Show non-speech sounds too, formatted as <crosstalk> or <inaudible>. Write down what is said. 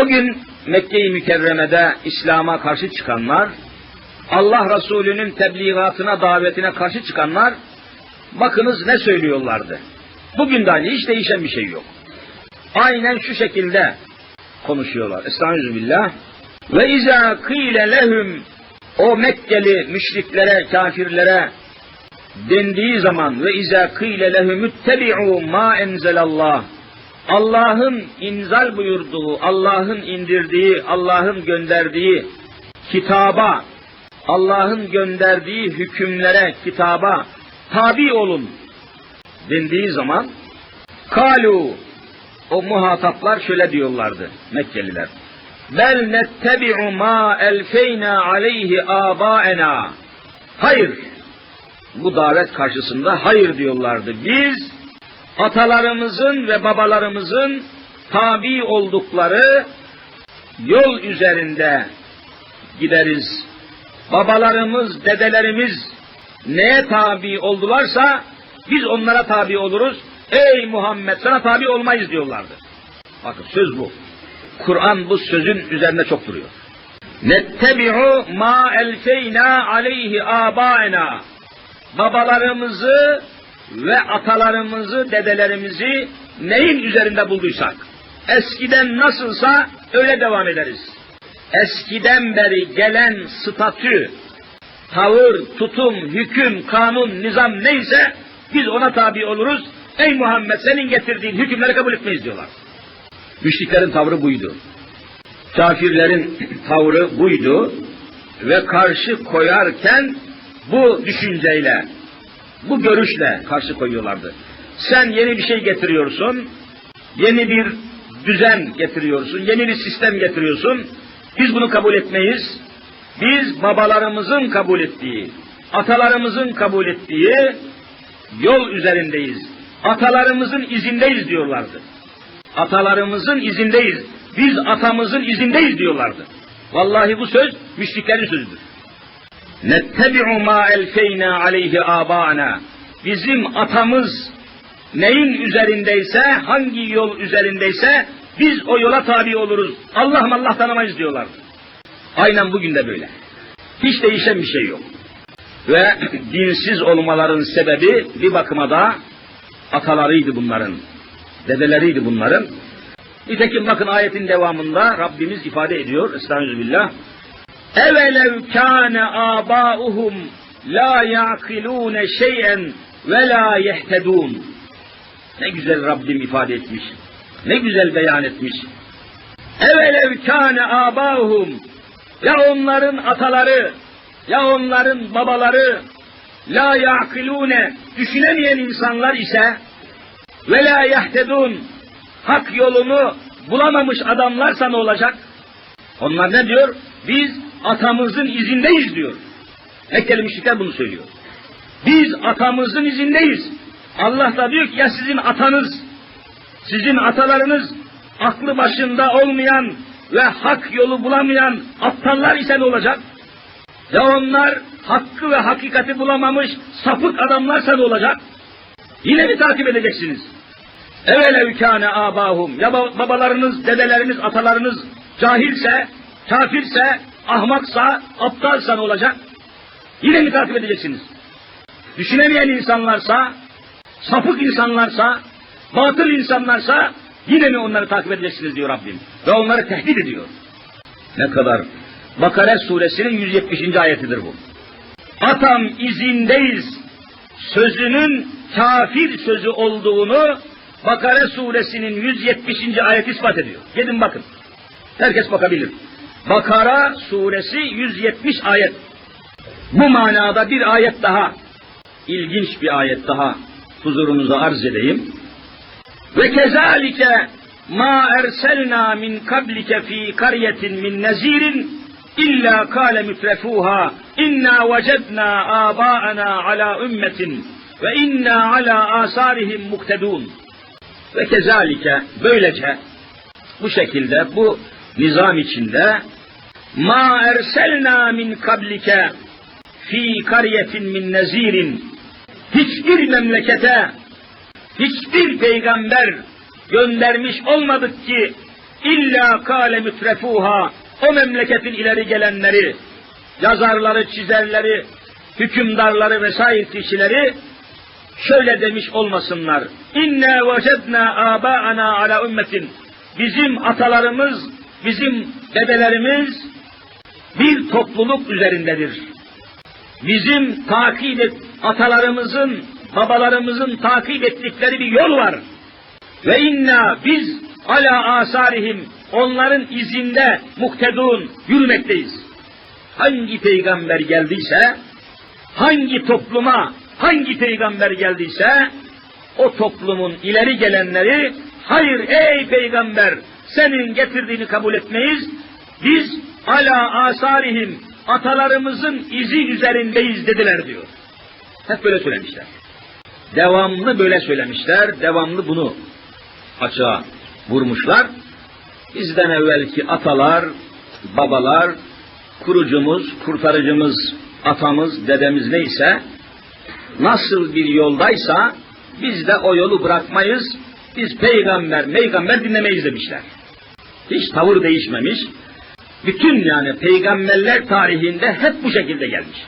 O gün Mekke-i Mükerreme'de İslam'a karşı çıkanlar, Allah Resulü'nün tebliğatına, davetine karşı çıkanlar, bakınız ne söylüyorlardı. Bugün de aynı, hiç değişen bir şey yok. Aynen şu şekilde konuşuyorlar. Estağfirullah. Ve izâ kîle lehum o Mekkeli müşriklere, kafirlere dendiği zaman ve izâ kîle lehum ittebi'û mâ enzelallah Allah'ın inzal buyurduğu, Allah'ın indirdiği, Allah'ın gönderdiği kitaba, Allah'ın gönderdiği hükümlere, kitaba tabi olun dendiği zaman kalu o muhataplar şöyle diyorlardı Mekkeliler. Bel nettebi'u ma elfeyna aleyhi abaena. Hayır. Bu davet karşısında hayır diyorlardı. Biz atalarımızın ve babalarımızın tabi oldukları yol üzerinde gideriz. Babalarımız, dedelerimiz neye tabi oldularsa biz onlara tabi oluruz. Ey Muhammed sana tabi olmayız diyorlardı. Bakın söz bu. Kur'an bu sözün üzerinde çok duruyor. Nettebi'u ma elfeyna aleyhi abaena. Babalarımızı ve atalarımızı, dedelerimizi neyin üzerinde bulduysak, eskiden nasılsa öyle devam ederiz. Eskiden beri gelen statü, tavır, tutum, hüküm, kanun, nizam neyse biz ona tabi oluruz. Ey Muhammed senin getirdiğin hükümleri kabul etmeyiz diyorlar. Müşriklerin tavrı buydu. Kafirlerin <clears throat> tavrı buydu ve karşı koyarken bu düşünceyle, bu görüşle karşı koyuyorlardı. Sen yeni bir şey getiriyorsun, yeni bir düzen getiriyorsun, yeni bir sistem getiriyorsun. Biz bunu kabul etmeyiz. Biz babalarımızın kabul ettiği, atalarımızın kabul ettiği yol üzerindeyiz. Atalarımızın izindeyiz diyorlardı. Atalarımızın izindeyiz. Biz atamızın izindeyiz diyorlardı. Vallahi bu söz müşriklerin sözüdür. Nettebi'u ma elfeyna aleyhi abana. Bizim atamız neyin üzerindeyse, hangi yol üzerindeyse biz o yola tabi oluruz. Allah Allah tanımayız diyorlardı. Aynen bugün de böyle. Hiç değişen bir şey yok. Ve <clears throat> dinsiz olmaların sebebi bir bakıma da atalarıydı bunların, dedeleriydi bunların. Nitekim bakın ayetin devamında Rabbimiz ifade ediyor, Estağfirullah. Evelev kâne âbâuhum la ya'kilûne şey'en ve la yehtedûn. Ne güzel Rabbim ifade etmiş. Ne güzel beyan etmiş. Evelev kâne âbâuhum ya onların ataları ya onların babaları la ya'kilûne düşünemeyen insanlar ise ve la yahtedun hak yolunu bulamamış adamlarsa ne olacak? Onlar ne diyor? Biz atamızın izindeyiz diyor. Mekkeli müşrikler bunu söylüyor. Biz atamızın izindeyiz. Allah da diyor ki ya sizin atanız, sizin atalarınız aklı başında olmayan ve hak yolu bulamayan aptallar ise ne olacak? Ya onlar hakkı ve hakikati bulamamış sapık adamlarsa ne olacak? Yine mi takip edeceksiniz? Evelev kâne âbâhum. Ya babalarınız, dedeleriniz, atalarınız cahilse, kafirse, ahmaksa, aptalsa ne olacak? Yine mi takip edeceksiniz? Düşünemeyen insanlarsa, sapık insanlarsa, batıl insanlarsa yine mi onları takip edeceksiniz diyor Rabbim. Ve onları tehdit ediyor. Ne kadar? Bakara suresinin 170. ayetidir bu. Atam izindeyiz sözünün kafir sözü olduğunu Bakara suresinin 170. ayet ispat ediyor. Gidin bakın. Herkes bakabilir. Bakara suresi 170 ayet. Bu manada bir ayet daha, ilginç bir ayet daha huzurunuza arz edeyim. Ve kezalike ma erselna min kablike fi karyetin min nezirin illa kâle mütrefuha inna vecedna âbâena ala ümmetin ve inna ala asarihim muktedun. Ve kezalike böylece bu şekilde bu nizam içinde ma erselna min kablike fi kariyetin min nezirin hiçbir memlekete hiçbir peygamber göndermiş olmadık ki İlla kâle mütrefuha o memleketin ileri gelenleri, yazarları, çizerleri, hükümdarları vesaire kişileri şöyle demiş olmasınlar. İnne vecedna abaana ala ümmetin. Bizim atalarımız, bizim dedelerimiz bir topluluk üzerindedir. Bizim takip et, atalarımızın, babalarımızın takip ettikleri bir yol var. Ve inna biz ala asarihim onların izinde muhtedun yürümekteyiz. Hangi peygamber geldiyse, hangi topluma hangi peygamber geldiyse o toplumun ileri gelenleri hayır ey peygamber senin getirdiğini kabul etmeyiz. Biz ala asarihim atalarımızın izi üzerindeyiz dediler diyor. Hep böyle söylemişler. Devamlı böyle söylemişler. Devamlı bunu açığa vurmuşlar. Bizden evvelki atalar, babalar, kurucumuz, kurtarıcımız, atamız, dedemiz neyse nasıl bir yoldaysa biz de o yolu bırakmayız. Biz peygamber, peygamber dinlemeyiz demişler. Hiç tavır değişmemiş. Bütün yani peygamberler tarihinde hep bu şekilde gelmiş.